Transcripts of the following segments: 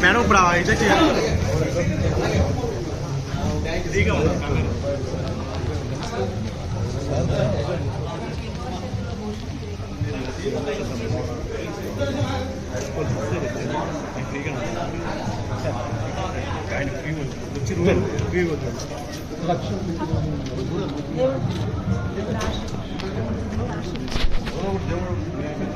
Madam ఇప్పుడు ఇదే చేయాలి ఇదిగా ఆయన ఫ్రీ వచ్చి ఫ్రీ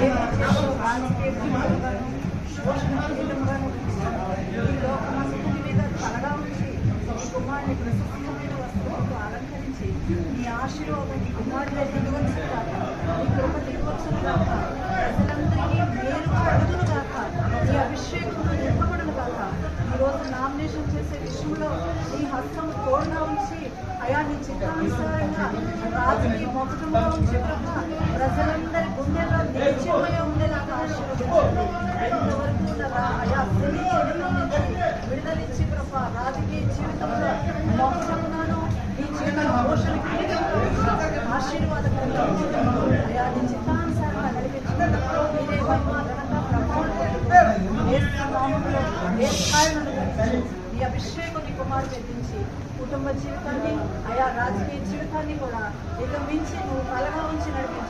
ఇదే. ఆశీర్వాదం నీ కుమారుడు దిగువచ్చు కాక నీ కృప దిగువచ్చు కాక ప్రజలందరికీ మేలు కలుగును కాక నీ అభిషేకం నింపబడును కాక ఈరోజు నామినేషన్ చేసే విషయంలో నీ హస్తం తోడుగా ఉంచి అయా నీ చిత్తానుసారంగా రాజుకి మొదటంగా ఉంచి ప్రభా ప్రజలందరి గుండెల్లో నిలిచిపోయి ఉండేలాగా ఆశీర్వదించండి ఎంతవరకు ఉన్నదా అయా విడుదలిచ్చి ప్రభా రాజకీయ జీవితంలో మొత్తముగాను ఈ జీవితం పోషణకి ఆశీర్వాదకరంగా ఉంచండి. అయా నీ చిత్తానుసారంగా నడిపించండి ఘనత ప్రభావం ఏ అభిషేకం నీ కుటుంబ జీవితాన్ని అయా రాజకీయ జీవితాన్ని కూడా ఇక మించి నువ్వు తలగా ఉంచి నడిపించండి